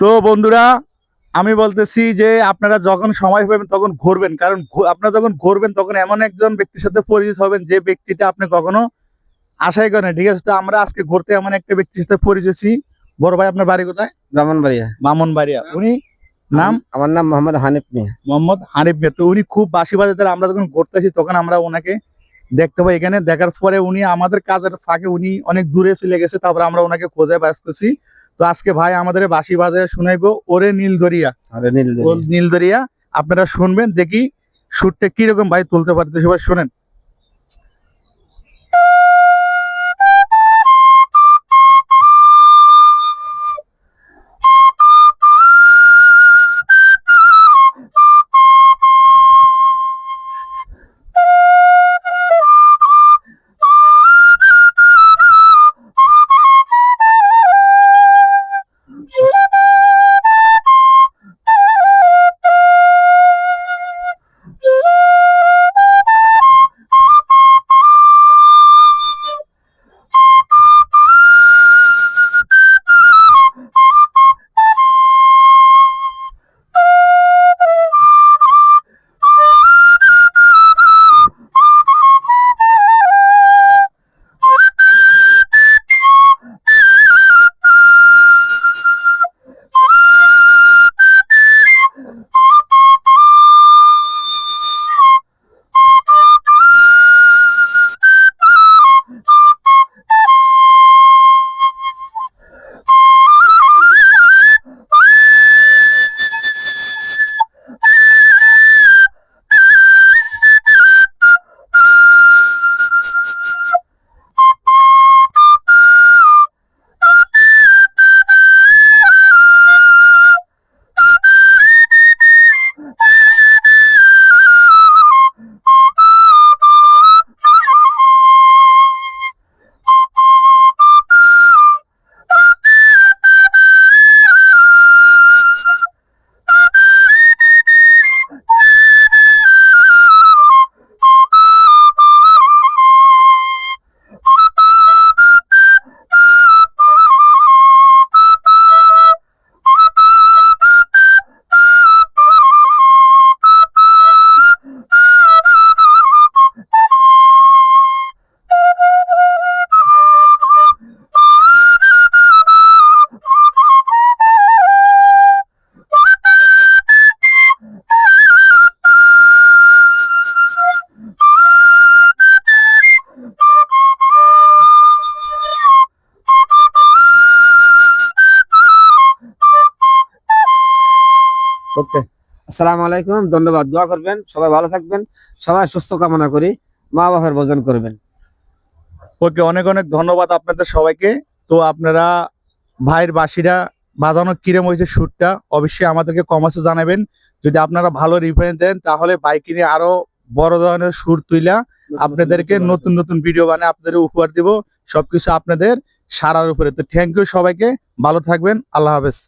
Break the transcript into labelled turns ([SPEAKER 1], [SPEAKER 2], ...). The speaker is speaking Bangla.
[SPEAKER 1] তো বন্ধুরা আমি বলতেছি যে আপনারা যখন সময় পাবেন তখন ঘুরবেন। কারণ আপনারা যখন ঘুরবেন তখন এমন একজন ব্যক্তির সাথে পরিচিত হবেন যে ব্যক্তিটা আপনি কখনো আশাই করেন ঠিক আছে তো আমরা আজকে ঘুরতে এমন একটা ব্যক্তির সাথে পরিচিত বড় ভাই আপনার বাড়ি কোথায়?
[SPEAKER 2] ব্রাহ্মণবাড়িয়া
[SPEAKER 1] মামুন বাড়িয়া উনি নাম?
[SPEAKER 2] আমার নাম মোহাম্মদ হানিফ মিয়া।
[SPEAKER 1] মোহাম্মদ হানিফ মিয়া। তো উনি খুব বাসি বাজাতে আমরা যখন ঘুরতেছি তখন আমরা ওনাকে দেখতে পাই। এখানে দেখার পরে উনি আমাদের কাজের ফাঁকে উনি অনেক দূরে চলে গেছে তারপরে আমরা ওনাকে খোঁজে ব্যস্ত করছি। তো আজকে ভাই আমাদের বাসি বাজায় শুনাইবো ওরে নীল
[SPEAKER 2] দরিয়া নীল
[SPEAKER 1] দরিয়া নীলদরিয়া আপনারা শুনবেন দেখি সুরটা কীরকম ভাই তুলতে পারতে সবাই শোনেন।
[SPEAKER 2] ওকে আসসালামু আলাইকুম ধন্যবাদ দোয়া করবেন সবাই ভালো থাকবেন সবাই সুস্থ কামনা করি মা বাবার ভোজন করবেন।
[SPEAKER 1] ওকে অনেক অনেক ধন্যবাদ আপনাদের সবাইকে। তো আপনারা ভাইয়ের বাসিরা বাঁধানো কিরম হয়েছে সুরটা অবশ্যই আমাদেরকে কমার্সে জানাবেন। যদি আপনারা ভালো রিফারেন্স দেন তাহলে বাইক কিনে আরও বড় ধরনের সুর তুইলা আপনাদেরকে নতুন নতুন ভিডিও বানিয়ে আপনাদের উপহার দিব। সবকিছু আপনাদের সারার উপরে। তো থ্যাংক ইউ সবাইকে। ভালো থাকবেন। আল্লাহ হাফেজ।